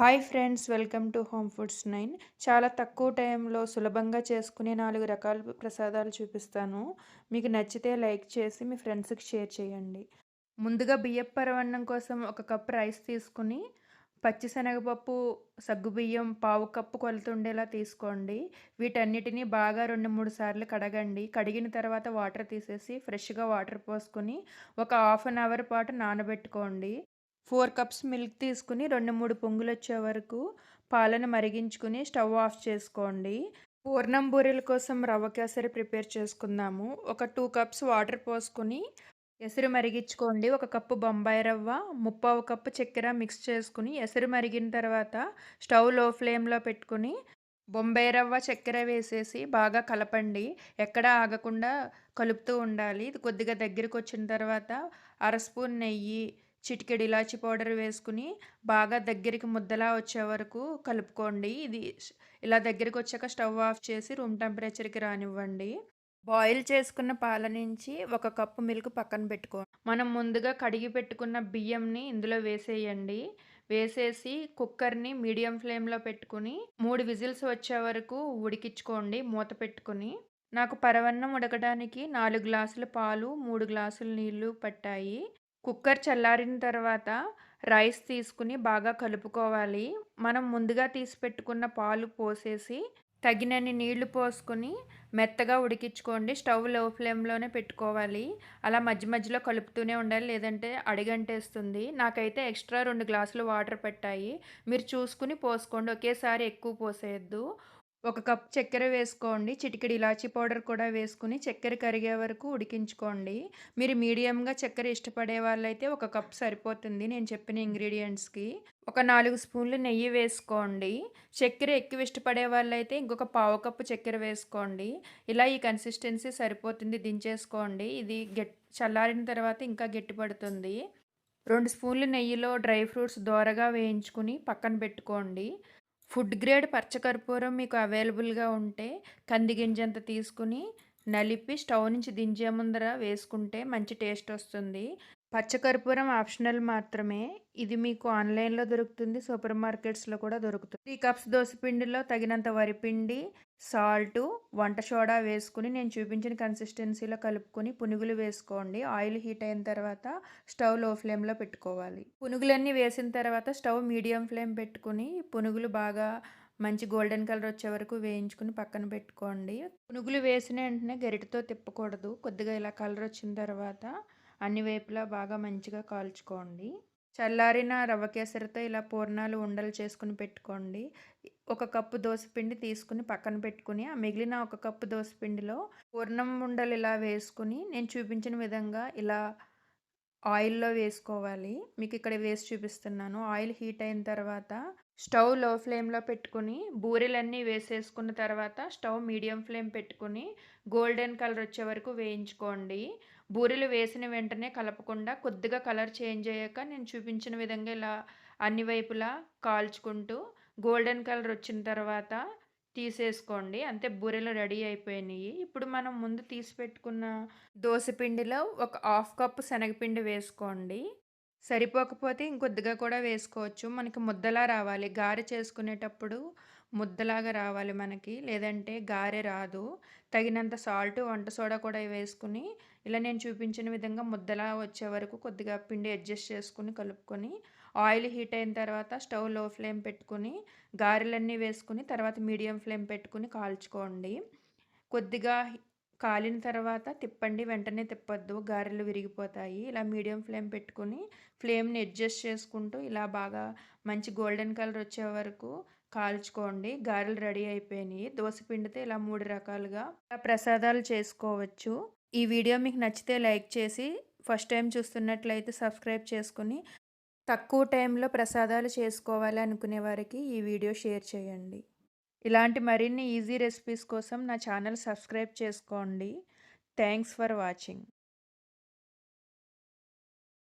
Hi friends welcome to home foods nine. చాలా తక్కువ టైంలో సులభంగా చేసుకునే నాలుగు రకాల ప్రసాదాలు చూపిస్తాను. మీకు నచ్చితే లైక్ చేసి మీ ఫ్రెండ్స్కి షేర్ చేయండి. ముందుగా బియ్యపు పరవన్నం కోసం ఒక కప్ రైస్ తీసుకుని పచ్చిశనగపప్పు సగ్గుబియ్యం పావు కప్పు కొలుతుండేలా తీసుకోండి. వీటన్నిటిని బాగా రెండు మూడు సార్లు కడగండి. కడిగిన తర్వాత వాటర్ తీసేసి ఫ్రెష్గా వాటర్ పోసుకొని ఒక హాఫ్ అన్ అవర్ పాటు నానబెట్టుకోండి. ఫోర్ కప్స్ మిల్క్ తీసుకుని రెండు మూడు పొంగులు వచ్చే వరకు పాలను మరిగించుకుని స్టవ్ ఆఫ్ చేసుకోండి. పూర్ణం బూరెల కోసం రవ్వ కేసరి ప్రిపేర్ చేసుకుందాము. ఒక టూ కప్స్ వాటర్ పోసుకుని ఎసురు మరిగించుకోండి. ఒక కప్పు బొంబాయి రవ్వ ముప్పావు కప్పు చక్కెర మిక్స్ చేసుకుని ఎసురు మరిగిన తర్వాత స్టవ్లో ఫ్లేమ్లో పెట్టుకుని బొంబాయి రవ్వ చక్కెర వేసేసి బాగా కలపండి. ఎక్కడ ఆగకుండా కలుపుతూ ఉండాలి. ఇది కొద్దిగా దగ్గరికి వచ్చిన తర్వాత అర స్పూన్ నెయ్యి చిటికెడు ఇలాచి పౌడర్ వేసుకుని బాగా దగ్గరికి ముద్దలా వచ్చే వరకు కలుపుకోండి. ఇది ఇలా దగ్గరికి వచ్చాక స్టవ్ ఆఫ్ చేసి రూమ్ టెంపరేచర్కి రానివ్వండి. బాయిల్ చేసుకున్న పాల నుంచి ఒక కప్పు మిల్క్ పక్కన పెట్టుకో మనం ముందుగా కడిగి పెట్టుకున్న బియ్యంని ఇందులో వేసేయండి. వేసేసి కుక్కర్ని మీడియం ఫ్లేమ్లో పెట్టుకుని మూడు విజిల్స్ వచ్చే వరకు ఉడికించుకోండి. మూత పెట్టుకుని నాకు పరవన్నం ఉడకడానికి నాలుగు గ్లాసుల పాలు మూడు గ్లాసుల నీళ్ళు పట్టాయి. కుక్కర్ చల్లారిన తర్వాత రైస్ తీసుకుని బాగా కలుపుకోవాలి. మనం ముందుగా తీసి పెట్టుకున్న పాలు పోసేసి తగినన్ని నీళ్ళు పోసుకొని మెత్తగా ఉడికించుకోండి. స్టవ్లో ఫ్లేమ్లోనే పెట్టుకోవాలి. అలా మధ్య మధ్యలో కలుపుతూనే ఉండాలి. లేదంటే అడిగంటేస్తుంది. నాకైతే ఎక్స్ట్రా రెండు గ్లాసులు వాటర్ పెట్టాయి. మీరు చూసుకుని పోసుకోండి. ఒకేసారి ఎక్కువ పోసేయద్దు. ఒక కప్ చక్కెర వేసుకోండి. చిటికెడు ఇలాచీ పౌడర్ కూడా వేసుకుని చక్కెర కరిగే వరకు ఉడికించుకోండి. మీరు మీడియంగా చక్కెర ఇష్టపడే వాళ్ళైతే ఒక కప్ సరిపోతుంది నేను చెప్పిన ఇంగ్రీడియంట్స్కి. ఒక నాలుగు స్పూన్లు నెయ్యి వేసుకోండి. చక్కెర ఎక్కువ ఇష్టపడే వాళ్ళైతే ఇంకొక పావు కప్పు చక్కెర వేసుకోండి. ఇలా ఈ కన్సిస్టెన్సీ సరిపోతుంది దించేసుకోండి. ఇది గెట్ చల్లారిన తర్వాత ఇంకా గట్టిపడుతుంది. రెండు స్పూన్లు నెయ్యిలో డ్రై ఫ్రూట్స్ దోరగా వేయించుకుని పక్కన పెట్టుకోండి. ఫుడ్ గ్రేడ్ పచ్చకర్పూరం మీకు అవైలబుల్గా ఉంటే కందిగింజంత తీసుకుని నలిపి స్టవ్ నుంచి దించే ముందర వేసుకుంటే మంచి టేస్ట్ వస్తుంది. పచ్చకర్పూరం ఆప్షనల్ మాత్రమే. ఇది మీకు ఆన్లైన్లో దొరుకుతుంది. సూపర్ మార్కెట్స్లో కూడా దొరుకుతుంది. త్రీ కప్స్ దోసపిండిలో తగినంత వరిపిండి సాల్ట్ వంట సోడా వేసుకుని నేను చూపించిన కన్సిస్టెన్సీలో కలుపుకొని పునుగులు వేసుకోండి. ఆయిల్ హీట్ అయిన తర్వాత స్టవ్లో ఫ్లేమ్లో పెట్టుకోవాలి. పునుగులన్నీ వేసిన తర్వాత స్టవ్ మీడియం ఫ్లేమ్ పెట్టుకుని పునుగులు బాగా మంచి గోల్డెన్ కలర్ వచ్చే వరకు వేయించుకుని పక్కన పెట్టుకోండి. పునుగులు వేసిన వెంటనే గరిటతో తిప్పకూడదు. కొద్దిగా ఇలా కలర్ వచ్చిన తర్వాత అన్ని వైపులా బాగా మంచిగా కాల్చుకోండి. చల్లారిన రవ్వ కేసరితో ఇలా పూర్ణాలు ఉండలు చేసుకుని పెట్టుకోండి. ఒక కప్పు దోసపిండి తీసుకుని పక్కన పెట్టుకుని ఆ మిగిలిన ఒక కప్పు దోసపిండిలో పూర్ణం ఉండలు ఇలా వేసుకుని నేను చూపించిన విధంగా ఇలా ఆయిల్లో వేసుకోవాలి. మీకు ఇక్కడ వేసి చూపిస్తున్నాను. ఆయిల్ హీట్ అయిన తర్వాత స్టవ్లో ఫ్లేమ్లో పెట్టుకుని బూరెలన్నీ వేసేసుకున్న తర్వాత స్టవ్ మీడియం ఫ్లేమ్ పెట్టుకుని గోల్డెన్ కలర్ వచ్చే వరకు వేయించుకోండి. బూరెలు వేసిన వెంటనే కలపకుండా కొద్దిగా కలర్ చేంజ్ అయ్యాక నేను చూపించిన విధంగా ఇలా అన్ని వైపులా కాల్చుకుంటూ గోల్డెన్ కలర్ వచ్చిన తర్వాత తీసేసుకోండి. అంతే బూరెలు రెడీ అయిపోయినాయి. ఇప్పుడు మనం ముందు తీసి పెట్టుకున్న దోశపిండిలో ఒక హాఫ్ కప్ శనగపిండి వేసుకోండి. సరిపోకపోతే ఇంకొద్దిగా కూడా వేసుకోవచ్చు. మనకి ముద్దలా రావాలి. గారె చేసుకునేటప్పుడు ముద్దలాగా రావాలి మనకి. లేదంటే గారె రాదు. తగినంత సాల్ట్ వంట సోడా కూడా వేసుకుని ఇలా నేను చూపించిన విధంగా ముద్దలా వచ్చే వరకు కొద్దిగా పిండి అడ్జస్ట్ చేసుకుని కలుపుకొని ఆయిల్ హీట్ అయిన తర్వాత స్టవ్లో ఫ్లేమ్ పెట్టుకుని గారెలన్నీ వేసుకుని తర్వాత మీడియం ఫ్లేమ్ పెట్టుకుని కాల్చుకోండి. కొద్దిగా కాలిన తర్వాత తిప్పండి వెంటనే తిప్పొద్దు గారెలు విరిగిపోతాయి. ఇలా మీడియం ఫ్లేమ్ పెట్టుకుని ఫ్లేమ్ని అడ్జస్ట్ చేసుకుంటూ ఇలా బాగా మంచి గోల్డెన్ కలర్ వచ్చే వరకు కాల్చుకోండి. గారెలు రెడీ అయిపోయినాయి. దోశ పిండితే ఇలా మూడు రకాలుగా ప్రసాదాలు చేసుకోవచ్చు. ఈ వీడియో మీకు నచ్చితే లైక్ చేసి ఫస్ట్ టైం చూస్తున్నట్లయితే సబ్స్క్రైబ్ చేసుకుని తక్కువ టైంలో ప్రసాదాలు చేసుకోవాలి అనుకునే వారికి ఈ వీడియో షేర్ చేయండి. ఇలాంటి మరిన్ని ఈజీ రెసిపీస్ కోసం నా ఛానల్ సబ్స్క్రైబ్ చేసుకోండి. Thanks for watching.